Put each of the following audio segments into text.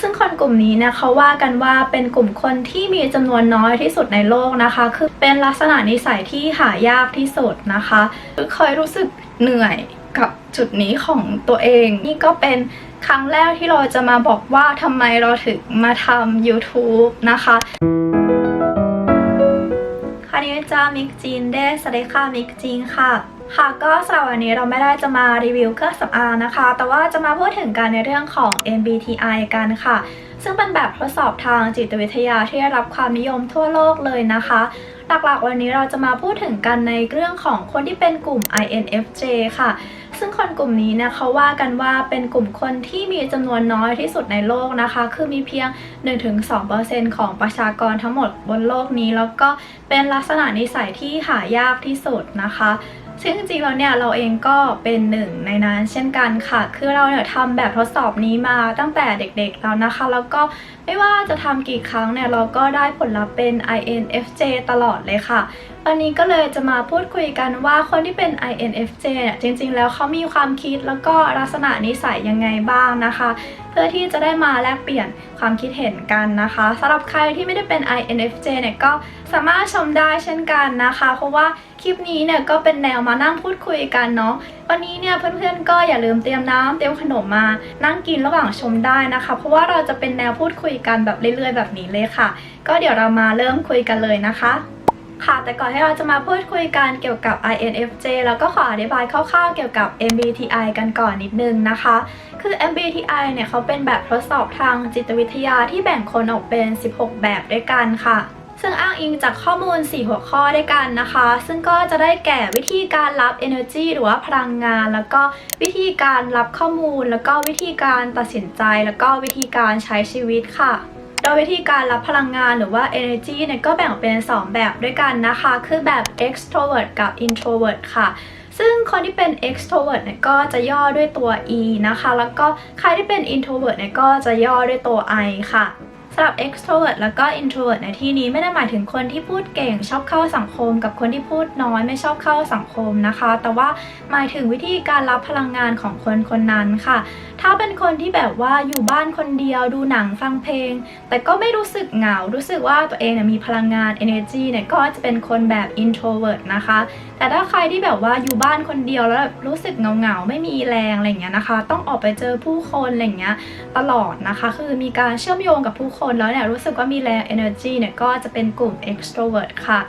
ซึ่งคนกลุ่มนี้เนี่ยเขาว่ากันว่าเป็นกลุ่มคนที่มีจำนวนน้อยที่สุดในโลกนะคะ คือเป็นลักษณะนิสัยที่หายากที่สุดนะคะคือเคยรู้สึกเหนื่อยกับจุดนี้ของตัวเอง นี่ก็เป็นครั้งแรกที่เราจะมาบอกว่าทำไมเราถึงมาทำ YouTube นะคะคานิจามิกจีนเดสวัสดีค่ะมิกจีนค่ะ ค่ะก็สำหรับวันนี้เราไม่ได้จะมารีวิวเครื่องสำอางนะคะ แต่ว่าจะมาพูดถึงการในเรื่องของ MBTI กันค่ะ ซึ่งเป็นแบบทดสอบทางจิตวิทยาที่ได้รับความนิยมทั่วโลกเลยนะคะ หลักๆวันนี้เราจะมาพูดถึงกันในเรื่องของคนที่เป็นกลุ่ม INFJ ค่ะ ซึ่งคนกลุ่มนี้เนี่ยเขาว่ากันว่าเป็นกลุ่มคนที่มีจำนวนน้อยที่สุดในโลกนะคะ คือมีเพียง 1-2%ของประชากรทั้งหมดบนโลกนี้ แล้วก็เป็นลักษณะนิสัยที่หายากที่สุดนะคะ ซึ่งจริงๆแล้วเนี่ยเราเองก็เป็นหนึ่งในนั้นเช่นกันค่ะ คือเราเนี่ยทำแบบทดสอบนี้มาตั้งแต่เด็กๆแล้วนะคะ แล้วก็ไม่ว่าจะทำกี่ครั้งเนี่ยเราก็ได้ผลลัพธ์เป็น INFJ ตลอดเลยค่ะ วันนี้ก็เลยจะมาพูดคุยกันว่าคนที่เป็น INFJ เนี่ยจริง ๆ แล้วเขามีความคิดแล้วก็ลักษณะนิสัยยังไงบ้างนะคะ เพื่อที่จะได้มาแลกเปลี่ยนความคิดเห็นกันนะคะสำหรับใครที่ไม่ได้เป็น INFJ เนี่ยก็สามารถชมได้เช่นกันนะคะ เพราะว่าคลิปนี้เนี่ยก็เป็นแนวมานั่งพูดคุยกันเนาะวันนี้เนี่ยเพื่อนๆก็อย่าลืมเตรียมน้ำเตรียมขนมมานั่งกินระหว่างชมได้นะคะ เพราะว่าเราจะเป็นแนวพูดคุยกันแบบเรื่อย ๆ แบบนี้เลยค่ะ ก็เดี๋ยวเรามาเริ่มคุยกันเลยนะคะ ค่ะ แต่ก่อนที่เราจะมาพูดคุยกันเกี่ยวกับ INFJ แล้วก็ขออธิบายคร่าวๆเกี่ยวกับ MBTI กันก่อนนิดนึงนะคะ คือ MBTI เนี่ยเขาเป็นแบบทดสอบทางจิตวิทยาที่แบ่งคนออกเป็น 16 แบบด้วยกันค่ะซึ่งอ้างอิงจากข้อมูล 4 หัวข้อด้วยกันนะคะ ซึ่งก็จะได้แก่วิธีการรับ energy หรือว่าพลังงาน แล้วก็วิธีการรับข้อมูล แล้วก็วิธีการตัดสินใจ แล้วก็วิธีการใช้ชีวิตค่ะ โดยวิธีการรับพลังงานหรือว่า energy เนี่ยก็แบ่งออกเป็น 2 แบบด้วยกันนะคะ คือแบบ extrovert กับ introvert ค่ะซึ่งคนที่เป็น extrovert เนี่ยก็จะย่อด้วยตัว e นะคะ แล้วก็ใครที่เป็น introvert เนี่ยก็จะย่อด้วยตัว i ค่ะ สำหรับ extrovert แล้วก็ introvert ในที่นี้ไม่ได้หมายถึงคนที่พูดเก่ง ชอบเข้าสังคม กับคนที่พูดน้อยไม่ชอบเข้าสังคมนะคะ แต่ว่าหมายถึงวิธีการรับพลังงานของคนคนนั้นค่ะ ถ้าเป็นคนที่แบบว่าอยู่บ้านคนเดียวดูหนังฟังเพลง แต่ก็ไม่รู้สึกเหงา รู้สึกว่าตัวเองเนี่ยมีพลังงาน energy เนี่ยก็จะเป็นคนแบบ introvert นะคะ แต่ถ้าใครที่แบบว่าอยู่บ้านคนเดียวแล้วแบบรู้สึกเหงาๆไม่มีแรงอะไรเงี้ยนะคะ ต้องออกไปเจอผู้คนอะไรเงี้ยตลอดนะคะ คือมีการเชื่อมโยงกับผู้คนนแล้วเนี่ยรู้สึกว่ามีแรง energy เนี่ยก็จะเป็นกลุ่ม extrovert ค่ะ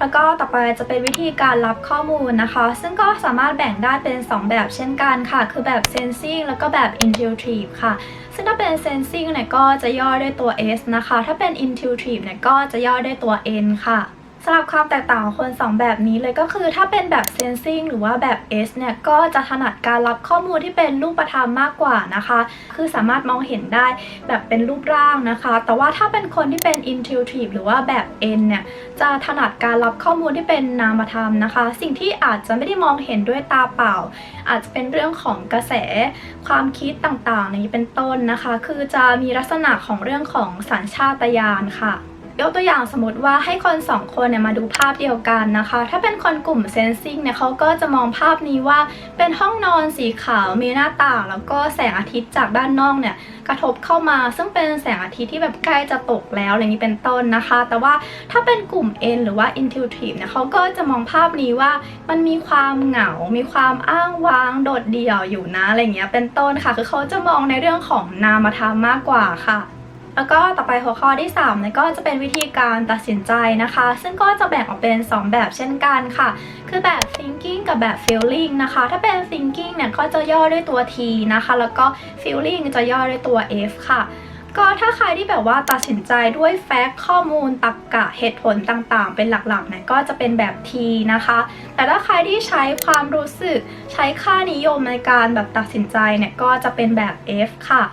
แล้วก็ต่อไปจะเป็นวิธีการรับข้อมูลนะคะ ซึ่งก็สามารถแบ่งได้เป็น 2 แบบเช่นกันค่ะ คือแบบ sensing แล้วก็แบบ intuitive ค่ะ ซึ่งถ้าเป็น sensing เนี่ยก็จะย่อด้วยตัว s นะคะ ถ้าเป็น intuitive เนี่ยก็จะย่อด้วยตัว n ค่ะ สำหรับความแตกต่างของคน 2 แบบนี้เลยก็คือถ้าเป็นแบบ sensing หรือว่าแบบ S เนี่ยก็จะถนัดการรับข้อมูลที่เป็นรูปธรรมมากกว่านะคะ คือสามารถมองเห็นได้แบบเป็นรูปร่างนะคะ แต่ว่าถ้าเป็นคนที่เป็น intuitive หรือว่าแบบ N เนี่ยจะถนัดการรับข้อมูลที่เป็นนามธรรมนะคะ สิ่งที่อาจจะไม่ได้มองเห็นด้วยตาเปล่า อาจจะเป็นเรื่องของกระแสความคิดต่างๆนี้เป็นต้นนะคะ คือจะมีลักษณะของเรื่องของสัญชาตญาณค่ะ ยกตัวอย่างสมมติว่าให้คนสองคนเนี่ยมาดูภาพเดียวกันนะคะ ถ้าเป็นคนกลุ่มเซนซิงเนี่ยเขาก็จะมองภาพนี้ว่าเป็นห้องนอนสีขาวมีหน้าต่าง แล้วก็แสงอาทิตย์จากด้านนอกเนี่ยกระทบเข้ามา ซึ่งเป็นแสงอาทิตย์ที่แบบใกล้จะตกแล้วอะไรนี้เป็นต้นนะคะ แต่ว่าถ้าเป็นกลุ่ม N หรือว่า intuitive เนี่ยเขาก็จะมองภาพนี้ว่ามันมีความเหงา มีความอ้างว้างโดดเดี่ยวอยู่นะอะไรเงี้ยเป็นต้นค่ะ คือเขาจะมองในเรื่องของนามธรรมมากกว่าค่ะ แล้วก็ต่อไปหัวข้อที่3เนี่ยก็จะเป็นวิธีการตัดสินใจนะคะ ซึ่งก็จะแบ่งออกเป็น 2 แบบเช่นกันค่ะ คือแบบ thinking กับแบบ feeling นะคะ ถ้าเป็น thinking เนี่ยก็จะย่อด้วยตัว T นะคะ แล้วก็ feeling จะย่อด้วยตัว F ค่ะก็ถ้าใครที่แบบว่าตัดสินใจด้วยแฟกต์ข้อมูลตรรกกะเหตุผลต่างๆ เป็นหลักๆเนี่ยก็จะเป็นแบบ T นะคะ แต่ถ้าใครที่ใช้ความรู้สึก ใช้ค่านิยมในการแบบตัดสินใจเนี่ยก็จะเป็นแบบ F ค่ะ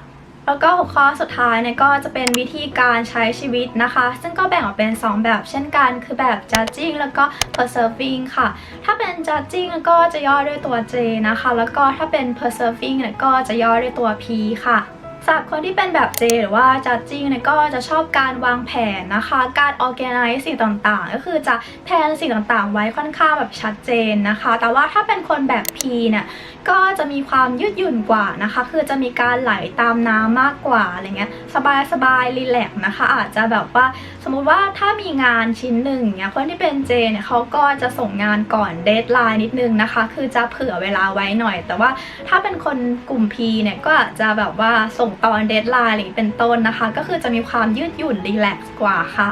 แล้วก็หัวข้อสุดท้ายเนี่ยก็จะเป็นวิธีการใช้ชีวิตนะคะ ซึ่งก็แบ่งออกเป็น 2 แบบเช่นกัน คือแบบ judging แล้วก็ preserving ค่ะ ถ้าเป็น judging ก็จะย่อด้วยตัว J นะคะ แล้วก็ถ้าเป็น preserving เนี่ยก็จะย่อด้วยตัว P ค่ะ สำหรับคนที่เป็นแบบเจหรือว่าจัดจิ้งเนี่ยก็จะชอบการวางแผนนะคะ การ organize สิ่งต่างๆ ก็คือจะแพลนสิ่งต่างๆ ไว้ค่อนข้างแบบชัดเจนนะคะ แต่ว่าถ้าเป็นคนแบบ P เนี่ยก็จะมีความยืดหยุ่นกว่านะคะ คือจะมีการไหลตามน้ำมากกว่าอะไรเงี้ยสบายๆรีแลกนะคะ อาจจะแบบว่าสมมุติว่าถ้ามีงานชิ้นหนึ่งเนี่ยคนที่เป็นเจเนี่ยเขาก็จะส่งงานก่อนเดทไลน์นิดนึงนะคะ คือจะเผื่อเวลาไว้หน่อย แต่ว่าถ้าเป็นคนกลุ่ม P เนี่ยก็อาจจะแบบว่าส่งตอนเดทไลน์อะไรอเป็นต้นนะคะ ก็คือจะมีความยืดหยุ่นรีแลกซ์กว่าค่ะ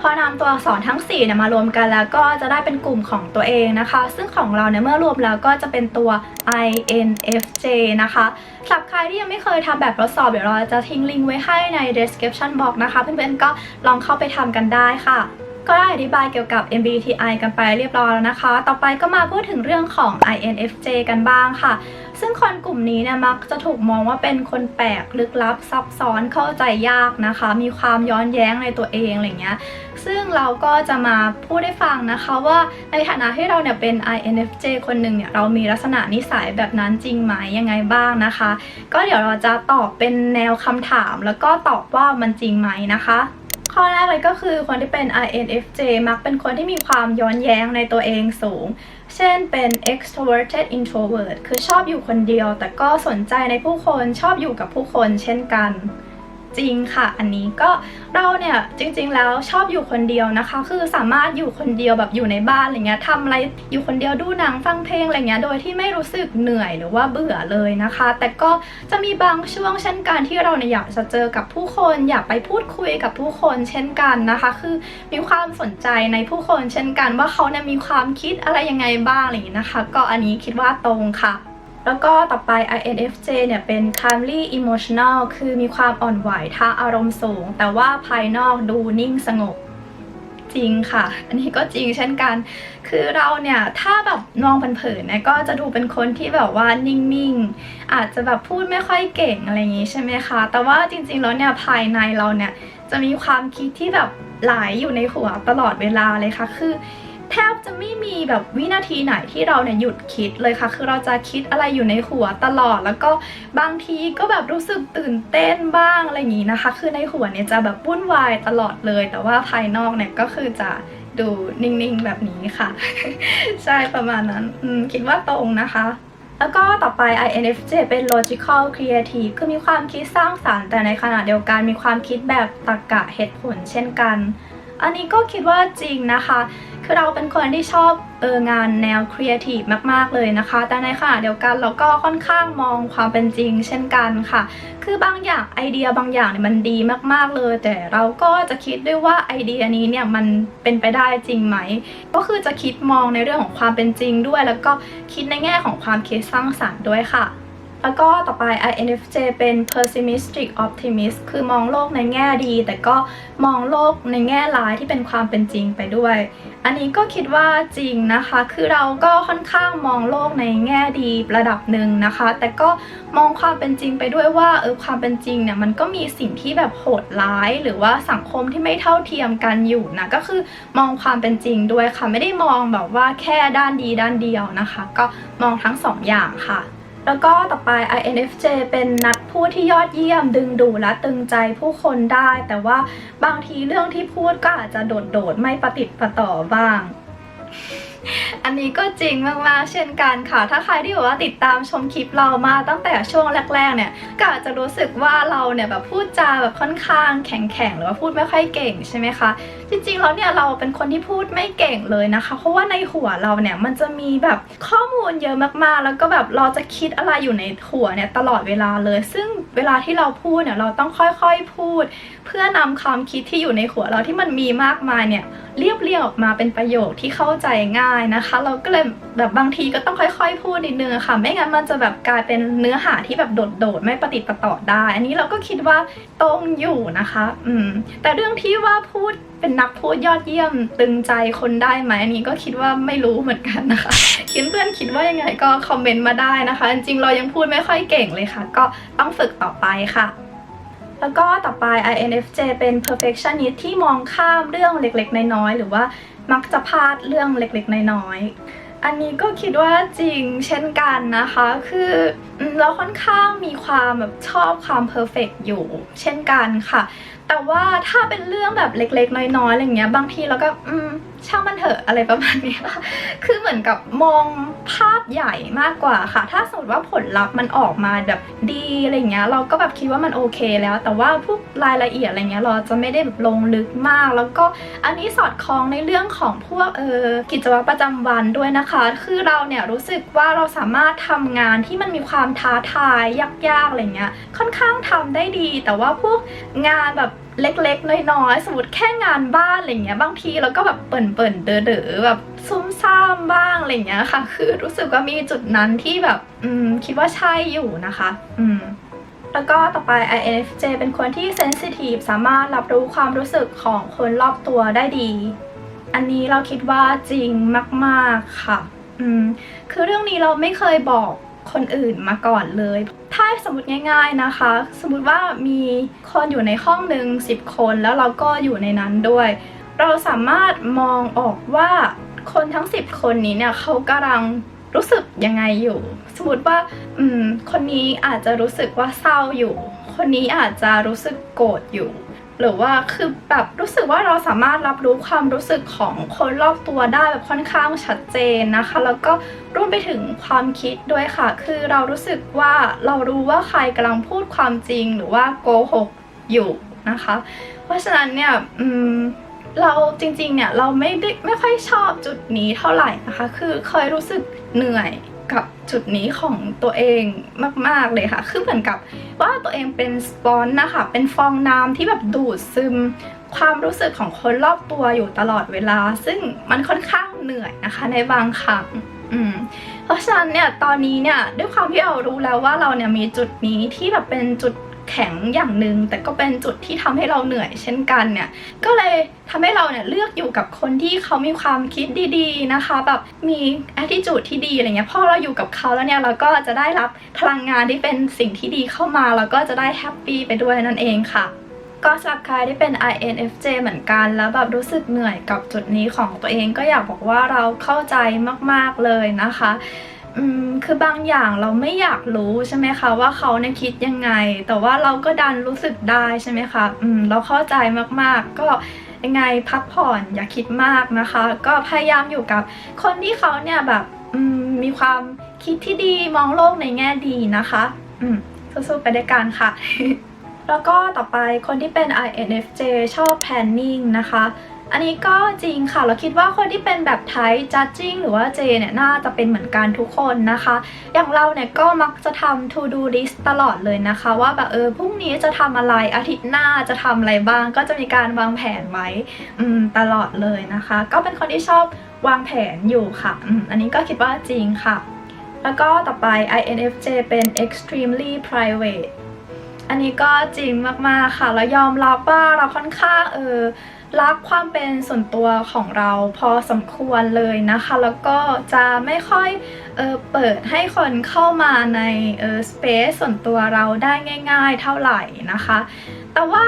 พอนำตัวอักษรทั้ง4เนี่ยมารวมกันแล้วก็จะได้เป็นกลุ่มของตัวเองนะคะ ซึ่งของเราเนี่ยเมื่อรวมแล้วก็จะเป็นตัว INFJ นะคะสำหรับใครที่ยังไม่เคยทำแบบทดสอบ เดี๋ยวเราจะทิ้งลิงก์ไว้ให้ใน description box นะคะ เพื่อนๆก็ลองเข้าไปทำกันได้ค่ะ ก็ได้อธิบายเกี่ยวกับ MBTI กันไปเรียบร้อยแล้วนะคะ ต่อไปก็มาพูดถึงเรื่องของ INFJ กันบ้างค่ะ ซึ่งคนกลุ่มนี้เนี่ยมักจะถูกมองว่าเป็นคนแปลกลึกลับซับซ้อนเข้าใจยากนะคะ มีความย้อนแย้งในตัวเองอะไรเงี้ย ซึ่งเราก็จะมาพูดให้ฟังนะคะว่าในฐานะที่เราเนี่ยเป็น INFJ คนหนึ่งเนี่ยเรามีลักษณะนิสัยแบบนั้นจริงไหมยังไงบ้างนะคะ ก็เดี๋ยวเราจะตอบเป็นแนวคำถาม แล้วก็ตอบว่ามันจริงไหมนะคะ ข้อแรกเลยก็คือคนที่เป็น INFJ มักเป็นคนที่มีความย้อนแย้งในตัวเองสูง เช่นเป็น extroverted introvert คือชอบอยู่คนเดียว แต่ก็สนใจในผู้คนชอบอยู่กับผู้คนเช่นกัน จริงค่ะ อันนี้ก็เราเนี่ยจริง ๆ แล้วชอบอยู่คนเดียวนะคะ คือสามารถอยู่คนเดียวแบบอยู่ในบ้านอะไรเงี้ยทำอะไรอยู่คนเดียวดูหนังฟังเพลงอะไรเงี้ยโดยที่ไม่รู้สึกเหนื่อยหรือว่าเบื่อเลยนะคะ แต่ก็จะมีบางช่วงเช่นกันที่เราเนี่ยอยากจะเจอกับผู้คนอยากไปพูดคุยกับผู้คนเช่นกันนะคะ คือมีความสนใจในผู้คนเช่นกัน ว่าเขาเนี่ยมีความคิดอะไรยังไงบ้างอะไรอย่างนี้นะคะ ก็อันนี้คิดว่าตรงค่ะ แล้วก็ต่อไป INFJ เนี่ยเป็น calmly emotional คือมีความอ่อนไหวทางอารมณ์สูง แต่ว่าภายนอกดูนิ่งสงบจริงค่ะ อันนี้ก็จริงเช่นกัน คือเราเนี่ยถ้าแบบมองเผินๆเนี่ยก็จะดูเป็นคนที่แบบว่านิ่งๆ อาจจะแบบพูดไม่ค่อยเก่งอะไรอย่างนี้ใช่ไหมคะ แต่ว่าจริงๆ แล้วเนี่ยภายในเราเนี่ยจะมีความคิดที่แบบไหลอยู่ในหัวตลอดเวลาเลยค่ะ คือ แทบจะไม่มีแบบวินาทีไหนที่เราเนี่ยหยุดคิดเลยค่ะ คือเราจะคิดอะไรอยู่ในหัวตลอด แล้วก็บางทีก็แบบรู้สึกตื่นเต้นบ้างอะไรอย่างนี้นะคะ คือในหัวเนี่ยจะแบบวุ่นวายตลอดเลย แต่ว่าภายนอกเนี่ยก็คือจะดูนิ่งๆแบบนี้ค่ะ ใช่ประมาณนั้นคิดว่าตรงนะคะ แล้วก็ต่อไป INFJ เป็น logical creative คือมีความคิดสร้างสารรค์ แต่ในขณะเดียวกันมีความคิดแบบตรรกะเหตุผลเช่นกัน อันนี้ก็คิดว่าจริงนะคะ คือเราเป็นคนที่ชอบเอองานแนวครีเอทีฟมาก ๆ เลยนะคะ แต่ในขณะเดียวกันเราก็ค่อนข้างมองความเป็นจริง เช่นกันค่ะ คือบางอย่างไอเดียบางอย่างเนี่ยมันดีมาก ๆ เลย แต่เราก็จะคิดด้วยว่าไอเดียนี้เนี่ยมันเป็นไปได้จริงไหม ก็คือจะคิดมองในเรื่องของความเป็นจริงด้วย แล้วก็คิดในแง่ของความคิดสร้างสรรค์ด้วยค่ะ แล้วก็ต่อไป INFJ เป็น pessimistic optimist คือมองโลกในแง่ดี แต่ก็มองโลกในแง่ร้ายที่เป็นความเป็นจริงไปด้วย อันนี้ก็คิดว่าจริงนะคะ คือเราก็ค่อนข้างมองโลกในแง่ดีระดับหนึ่งนะคะ แต่ก็มองความเป็นจริงไปด้วยว่าเออความเป็นจริงเนี่ยมันก็มีสิ่งที่แบบโหดร้าย หรือว่าสังคมที่ไม่เท่าเทียมกันอยู่นะก็คือมองความเป็นจริงด้วยค่ะ ไม่ได้มองแบบว่าแค่ด้านดีด้านเดียวนะคะ ก็มองทั้งสองอย่างค่ะ แล้วก็ต่อไป INFJ เป็นนักพูดที่ยอดเยี่ยม ดึงดูและตึงใจผู้คนได้ แต่ว่าบางทีเรื่องที่พูดก็อาจจะโดดๆ ไม่ประติดประต่อบ้าง อันนี้ก็จริงมากๆเช่นกันค่ะ ถ้าใครที่แบบว่าติดตามชมคลิปเรามาตั้งแต่ช่วงแรกๆเนี่ยก็อาจจะรู้สึกว่าเราเนี่ยแบบพูดจาแบบค่อนข้างแข็งๆหรือว่าพูดไม่ค่อยเก่งใช่ไหมคะจริงๆแล้วเนี่ยเราเป็นคนที่พูดไม่เก่งเลยนะคะ เพราะว่าในหัวเราเนี่ยมันจะมีแบบข้อมูลเยอะมากๆ แล้วก็แบบเราจะคิดอะไรอยู่ในหัวเนี่ยตลอดเวลาเลย ซึ่งเวลาที่เราพูดเนี่ยเราต้องค่อยๆพูด เพื่อนำความคิดที่อยู่ในหัวเราที่มันมีมากมายเนี่ยเรียบเรียงออกมาเป็นประโยคที่เข้าใจง่ายนะคะเราก็เลยแบบบางทีก็ต้องค่อย ๆ พูดนิดนึงค่ะ ไม่งั้นมันจะแบบกลายเป็นเนื้อหาที่แบบโดดๆไม่ประติดประต่อได้ อันนี้เราก็คิดว่าตรงอยู่นะคะ อืม แต่เรื่องที่ว่าพูดเป็นนักพูดยอดเยี่ยมตึงใจคนได้ไหมอันนี้ก็คิดว่าไม่รู้เหมือนกันนะคะคิดเพื่อนคิดว่ายังไงก็คอมเมนต์มาได้นะคะ จริงๆเรายังพูดไม่ค่อยเก่งเลยค่ะ ก็ต้องฝึกต่อไปค่ะ แล้วก็ต่อไป INFJ เป็น perfectionist ที่มองข้ามเรื่องเล็กๆ น้อยๆ หรือว่ามักจะพลาดเรื่องเล็กๆ น้อยๆ อันนี้ก็คิดว่าจริงเช่นกันนะคะ คือเราค่อนข้างมีความแบบชอบความเพอร์เฟกอยู่ เช่นกันค่ะ แต่ว่าถ้าเป็นเรื่องแบบเล็กๆ น้อยๆ อะไรเงี้ย บางทีเราก็อืม ช่างมันเถอะอะไรประมาณนี้คือเหมือนกับมองภาพใหญ่มากกว่าค่ะ ถ้าสมมติว่าผลลัพธ์มันออกมาแบบดีอะไรเงี้ย เราก็แบบคิดว่ามันโอเคแล้ว แต่ว่าพวกรายละเอียดอะไรเงี้ยเราจะไม่ได้แบบลงลึกมาก แล้วก็อันนี้สอดคล้องในเรื่องของพวกเออกิจวัตรประจำวันด้วยนะคะ คือเราเนี่ยรู้สึกว่าเราสามารถทำงานที่มันมีความท้าทายยากๆอะไรเงี้ย ค่อนข้างทำได้ดี แต่ว่าพวกงานแบบ เล็กๆ น้อยๆ สมมติแค่งานบ้านอะไรเงี้ย บางทีเราก็แบบเปิ่นๆ เด๋อๆ แบบซุ่มซ่ามบ้างอะไรเงี้ยค่ะ คือรู้สึกว่ามีจุดนั้นที่แบบ อืม คิดว่าใช่อยู่นะคะ อืม แล้วก็ต่อไป INFJ เป็นคนที่เซนซิทีฟสามารถรับรู้ความรู้สึกของคนรอบตัวได้ดี อันนี้เราคิดว่าจริงมาก ๆ ค่ะ อืม คือเรื่องนี้เราไม่เคยบอก คนอื่นมาก่อนเลย ถ้าสมมติง่าย ๆนะคะ สมมติว่ามีคนอยู่ในห้องหนึ่ง10 คนแล้วเราก็อยู่ในนั้นด้วย เราสามารถมองออกว่าคนทั้ง 10 คนนี้เนี่ยเขากำลังรู้สึกยังไงอยู่ สมมติว่าอืมคนนี้อาจจะรู้สึกว่าเศร้าอยู่ คนนี้อาจจะรู้สึกโกรธอยู่ หรือว่าคือแบบรู้สึกว่าเราสามารถรับรู้ความรู้สึกของคนรอบตัวได้แบบค่อนข้างชัดเจนนะคะ แล้วก็รวมไปถึงความคิดด้วยค่ะ คือเรารู้สึกว่าเรารู้ว่าใครกำลังพูดความจริงหรือว่าโกหกอยู่นะคะ เพราะฉะนั้นเนี่ยอืมเราจริงๆเนี่ยเราไม่ได้ไม่ค่อยชอบจุดนี้เท่าไหร่นะคะ คือเคยรู้สึกเหนื่อย กับจุดนี้ของตัวเองมาก ๆ เลยค่ะ คือเหมือนกับว่าตัวเองเป็นสปอนนะคะ เป็นฟองน้ำที่แบบดูดซึมความรู้สึกของคนรอบตัวอยู่ตลอดเวลา ซึ่งมันค่อนข้างเหนื่อยนะคะในบางครั้งเพราะฉะนั้นเนี่ยตอนนี้เนี่ยด้วยความที่เรารู้แล้วว่าเราเนี่ยมีจุดนี้ที่แบบเป็นจุด แข็งอย่างหนึ่งแต่ก็เป็นจุดที่ทำให้เราเหนื่อยเช่นกันเนี่ยก็เลยทำให้เราเนี่ยเลือกอยู่กับคนที่เขามีความคิดดีๆนะคะแบบมี attitude ที่ดีอะไรเงี้ยพอเราอยู่กับเขาแล้วเนี่ยเราก็จะได้รับพลังงานที่เป็นสิ่งที่ดีเข้ามาแล้วก็จะได้แฮปปี้ไปด้วยนั่นเองค่ะก็สำหรับใครที่เป็น INFJ เหมือนกัน แล้วแบบรู้สึกเหนื่อยกับจุดนี้ของตัวเองก็อยากบอกว่าเราเข้าใจมากๆเลยนะคะ อืมคือบางอย่างเราไม่อยากรู้ใช่ไหมคะ ว่าเขาเนี่ยคิดยังไง แต่ว่าเราก็ดันรู้สึกได้ใช่ไหมคะอืมเราเข้าใจมากๆ ก็ยังไงพักผ่อนอย่าคิดมากนะคะ ก็พยายามอยู่กับคนที่เขาเนี่ยแบบอืมมีความคิดที่ดีมองโลกในแง่ดีนะคะ อืมสู้ๆไปด้วยกันค่ะ แล้วก็ต่อไปคนที่เป็น INFJ ชอบ planning นะคะ อันนี้ก็จริงค่ะ เราคิดว่าคนที่เป็นแบบไทป์ judging หรือว่า J เนี่ยน่าจะเป็นเหมือนกันทุกคนนะคะ อย่างเราเนี่ยก็มักจะทำ to do list ตลอดเลยนะคะ ว่าแบบเออพรุ่งนี้จะทำอะไรอาทิตย์หน้าจะทำอะไรบ้าง ก็จะมีการวางแผนไว้ตลอดเลยนะคะ ก็เป็นคนที่ชอบวางแผนอยู่ค่ะออันนี้ก็คิดว่าจริงค่ะแล้วก็ต่อไป INFJ เป็น extremely private อันนี้ก็จริงมากๆค่ะ แล้วยอมรับว่าเราค่อนข้างเออรักความเป็นส่วนตัวของเราพอสมควรเลยนะคะ แล้วก็จะไม่ค่อยเออเปิดให้คนเข้ามาในเออสเปซส่วนตัวเราได้ง่าย ๆ เท่าไหร่นะคะ แต่ว่า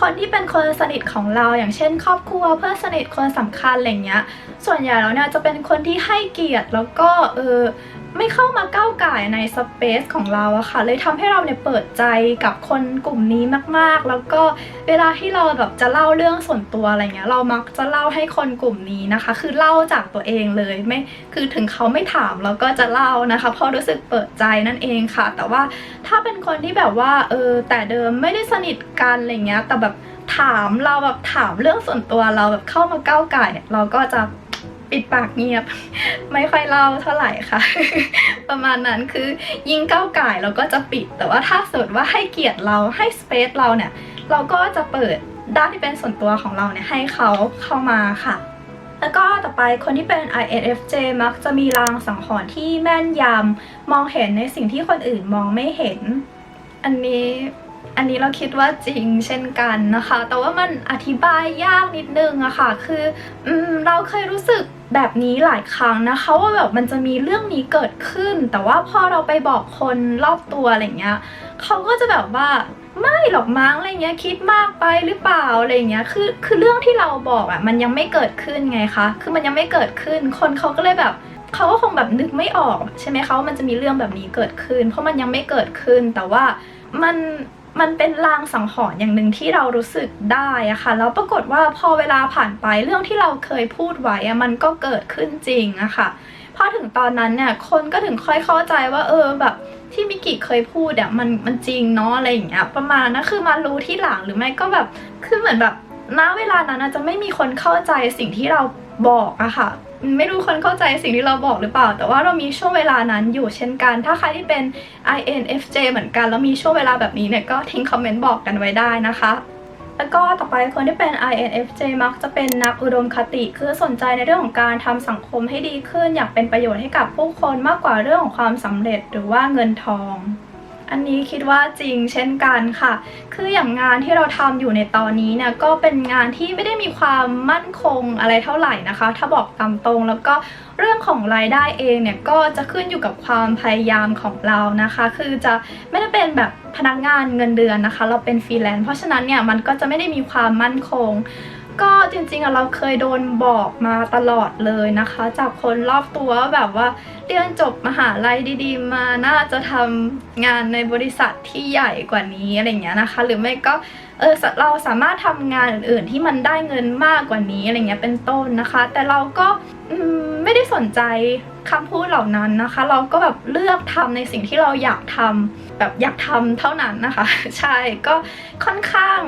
คนที่เป็นคนสนิทของเราอย่างเช่น ครอบครัวเพื่อนสนิทคนสำคัญอะไรเงี้ย ส่วนใหญ่แล้วเนี่ยจะเป็นคนที่ให้เกียรติแล้วก็เออ ไม่เข้ามาก้าวไก่ในสเปซของเราอะค่ะ เลยทำให้เราเนี่ยเปิดใจกับคนกลุ่มนี้มากๆ แล้วก็เวลาที่เราแบบจะเล่าเรื่องส่วนตัวอะไรเงี้ย เรามักจะเล่าให้คนกลุ่มนี้นะคะ คือเล่าจากตัวเองเลยไม่คือถึงเขาไม่ถามเราก็จะเล่านะคะ เพราะรู้สึกเปิดใจนั่นเองค่ะ แต่ว่าถ้าเป็นคนที่แบบว่าเออแต่เดิมไม่ได้สนิทกันอะไรเงี้ยแต่แบบถามเราแบบถามเรื่องส่วนตัวเราแบบเข้ามาก้าวไก่เราก็จะ ปิดปากเงียบ ไม่ค่อยเล่าเท่าไหร่ค่ะ ประมาณนั้นคือยิ่งก้าวไก่เราก็จะปิด แต่ว่าถ้าสมมติว่าให้เกียรติเราให้สเปซเราเนี่ย เราก็จะเปิดด้านที่เป็นส่วนตัวของเราเนี่ยให้เขาเข้ามาค่ะ แล้วก็ต่อไปคนที่เป็น INFJ มักจะมีรางสังหรณ์ที่แม่นยำมองเห็นในสิ่งที่คนอื่นมองไม่เห็น อันนี้อันนี้เราคิดว่าจริงเช่นกันนะคะ แต่ว่ามันอธิบายยากนิดนึงอะค่ะ คืออเราเคยรู้สึก แบบนี้หลายครั้งนะคะ ว่าแบบมันจะมีเรื่องนี้เกิดขึ้น แต่ว่าพอเราไปบอกคนรอบตัวอะไรเงี้ยเขาก็จะแบบว่าไม่หรอกมั้งอะไรเงี้ยคิดมากไปหรือเปล่าอะไรเงี้ยคือคือเรื่องที่เราบอกอะมันยังไม่เกิดขึ้นไงคะคือมันยังไม่เกิดขึ้น คนเขาก็เลยแบบเขาก็คงแบบนึกไม่ออกใช่ไหมคะว่ามันจะมีเรื่องแบบนี้เกิดขึ้น เพราะมันยังไม่เกิดขึ้นแต่ว่ามัน มันเป็นลางสังหรณ์อย่างหนึ่งที่เรารู้สึกได้อะค่ะแล้วปรากฏว่าพอเวลาผ่านไปเรื่องที่เราเคยพูดไว้อะมันก็เกิดขึ้นจริงอะค่ะพอถึงตอนนั้นเนี่ยคนก็ถึงค่อยเข้าใจว่า เออแบบที่มิกิเคยพูดอะมันมันจริงเนาะอะไรอย่างเงี้ยประมาณนั้นคือมารู้ที่หลังหรือไม่ก็แบบคือเหมือนแบบณเวลานั้นอะจะไม่มีคนเข้าใจสิ่งที่เรา บอกอะค่ะ ไม่รู้คนเข้าใจสิ่งที่เราบอกหรือเปล่า แต่ว่าเรามีช่วงเวลานั้นอยู่เช่นกัน ถ้าใครที่เป็น INFJ เหมือนกัน แล้วมีช่วงเวลาแบบนี้เนี่ยก็ทิ้งคอมเมนต์บอกกันไว้ได้นะคะแล้วก็ต่อไปคนที่เป็น INFJ มักจะเป็นนักอุดมคติ คือสนใจในเรื่องของการทำสังคมให้ดีขึ้น อยากเป็นประโยชน์ให้กับผู้คนมากกว่าเรื่องของความสำเร็จหรือว่าเงินทอง อันนี้คิดว่าจริงเช่นกันค่ะ คืออย่างงานที่เราทำอยู่ในตอนนี้เนี่ยก็เป็นงานที่ไม่ได้มีความมั่นคงอะไรเท่าไหร่นะคะ ถ้าบอกตามตรงแล้วก็เรื่องของรายได้เองเนี่ยก็จะขึ้นอยู่กับความพยายามของเรานะคะ คือจะไม่ได้เป็นแบบพนักงานเงินเดือนนะคะ เราเป็นฟรีแลนซ์เพราะฉะนั้นเนี่ยมันก็จะไม่ได้มีความมั่นคง ก็จริงๆอะเราเคยโดนบอกมาตลอดเลยนะคะ จากคนรอบตัวแบบว่าเรียนจบมหาลัยดีๆ มาน่าจะทำงานในบริษัทที่ใหญ่กว่านี้อะไรเงี้ยนะคะ หรือไม่ก็เออเราสามารถทำงานอื่นๆที่มันได้เงินมากกว่านี้อะไรเงี้ยเป็นต้นนะคะ แต่เราก็ไม่ได้สนใจ คำพูดเหล่านั้นนะคะ เราก็แบบเลือกทำในสิ่งที่เราอยากทำแบบอยากทำเท่านั้นนะคะ ใช่ก็ค่อนข้าง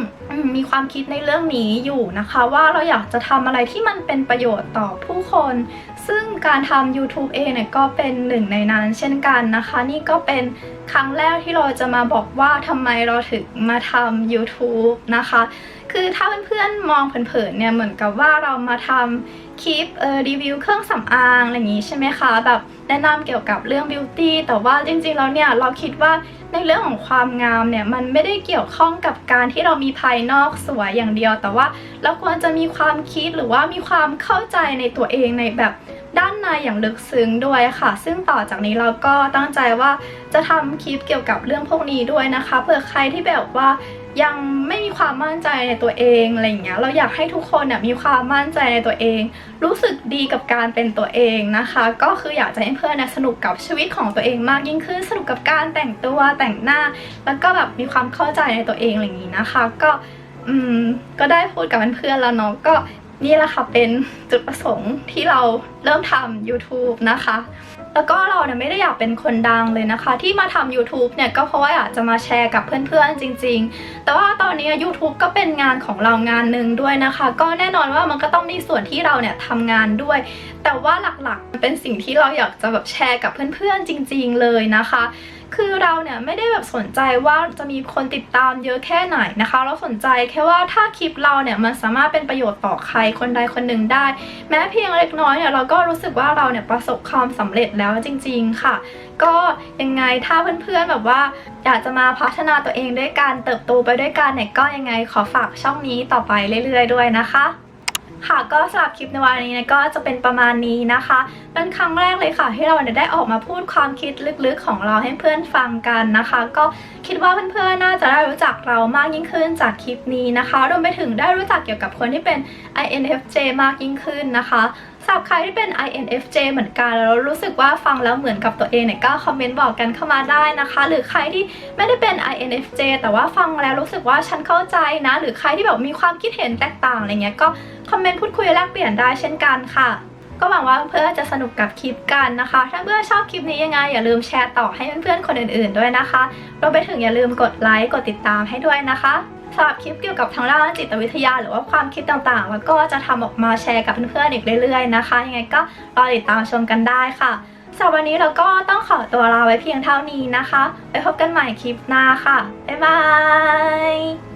มีความคิดในเรื่องนี้อยู่นะคะ ว่าเราอยากจะทำอะไรที่มันเป็นประโยชน์ต่อผู้คน ซึ่งการทำ YouTube เองเนี่ยก็เป็นหนึ่งในนั้นเช่นกันนะคะ นี่ก็เป็นครั้งแรกที่เราจะมาบอกว่าทำไมเราถึงมาทำ YouTube นะคะ คือถ้าเพื่อนๆมองเผินๆเนี่ยเหมือนกับว่าเรามาทำ คลิปเอ่อรีวิวเครื่องสำอางอะไรอย่างนี้ใช่ไหมคะแบบแนะนำเกี่ยวกับเรื่องบิวตี้แต่ว่าจริงๆแล้วเนี่ยเราคิดว่าในเรื่องของความงามเนี่ยมันไม่ได้เกี่ยวข้องกับการที่เรามีภายนอกสวยอย่างเดียว แต่ว่าเราควรจะมีความคิดหรือว่ามีความเข้าใจในตัวเองในแบบด้านในอย่างลึกซึ้งด้วยค่ะ ซึ่งต่อจากนี้เราก็ตั้งใจว่าจะทำคลิปเกี่ยวกับเรื่องพวกนี้ด้วยนะคะเผื่อใครที่แบบว่า ยังไม่มีความมั่นใจในตัวเองอะไรอย่างเงี้ยเราอยากให้ทุกคนเนี่ยมีความมั่นใจในตัวเอง รู้สึกดีกับการเป็นตัวเองนะคะ ก็คืออยากจะให้เพื่อนสนุกกับชีวิตของตัวเองมากยิ่งขึ้นสนุกกับการแต่งตัวแต่งหน้า แล้วก็แบบมีความเข้าใจในตัวเองอะไรอย่างงี้นะคะ ก็อืมก็ได้พูดกับเพื่อนๆแล้วเนาะก็นี่แหละค่ะเป็นจุดประสงค์ที่เราเริ่มทำ YouTube นะคะ แล้วก็เราเนี่ยไม่ได้อยากเป็นคนดังเลยนะคะ ที่มาทำ YouTube เนี่ยก็เพราะว่าอยากจะมาแชร์กับเพื่อนๆจริง ๆ แต่ว่าตอนนี้ YouTube ก็เป็นงานของเรางานหนึ่งด้วยนะคะ ก็แน่นอนว่ามันก็ต้องมีส่วนที่เราเนี่ยทำงานด้วย แต่ว่าหลักๆเป็นสิ่งที่เราอยากจะแบบแชร์กับเพื่อนๆจริง ๆ เลยนะคะ คือเราเนี่ยไม่ได้แบบสนใจว่าจะมีคนติดตามเยอะแค่ไหนนะคะ เราสนใจแค่ว่าถ้าคลิปเราเนี่ยมันสามารถเป็นประโยชน์ต่อใครคนใดคนหนึ่งได้ แม้เพียงเล็กน้อยเนี่ยเราก็รู้สึกว่าเราเนี่ยประสบความสำเร็จแล้วจริง ๆค่ะ ก็ยังไงถ้าเพื่อนๆแบบว่า อยากจะมาพัฒนาตัวเองด้วยการเติบโตไปด้วยกันเนี่ยก็ยังไงขอฝากช่องนี้ต่อไปเรื่อย ๆ ด้วยนะคะ ค่ะก็สำหรับคลิปในวันนี้นะก็จะเป็นประมาณนี้นะคะเป็นครั้งแรกเลยค่ะ ที่เราได้ออกมาพูดความคิดลึกๆของเราให้เพื่อนฟังกันนะคะ ก็คิดว่าเพื่อนๆน่าจะได้รู้จักเรามากยิ่งขึ้นจากคลิปนี้นะคะรวมไปถึงได้รู้จักเกี่ยวกับคนที่เป็น INFJ มากยิ่งขึ้นนะคะ สับใครที่เป็น INFJ เหมือนกันแล้วรู้สึกว่าฟังแล้วเหมือนกับตัวเองเนี่ยก็คอมเมนต์บอกกันเข้ามาได้นะคะ หรือใครที่ไม่ได้เป็น INFJ แต่ว่าฟังแล้วรู้สึกว่าฉันเข้าใจนะ หรือใครที่แบบมีความคิดเห็นแตกต่างอะไรเงี้ยก็คอมเมนต์พูดคุยแลกเปลี่ยนได้เช่นกันค่ะก็หวังว่าเพื่อนจะสนุกกับคลิปกันนะคะ ถ้าเพื่อนชอบคลิปนี้ยังไงอย่าลืมแชร์ต่อให้เพื่อนๆคนอื่นๆด้วยนะคะรวมไปถึงอย่าลืมกดไลค์กดติดตามให้ด้วยนะคะ สำหรับคลิปเกี่ยวกับทางด้านจิตวิทยา หรือว่าความคิดต่างๆแล้วก็จะทำออกมาแชร์กับเพื่อนๆอีกเรื่อยๆนะคะ ยังไงก็รอติดตามชมกันได้ค่ะสำหรับวันนี้เราก็ต้องขอตัวลาไว้เพียงเท่านี้นะคะ ไปพบกันใหม่คลิปหน้าค่ะ บ๊ายบาย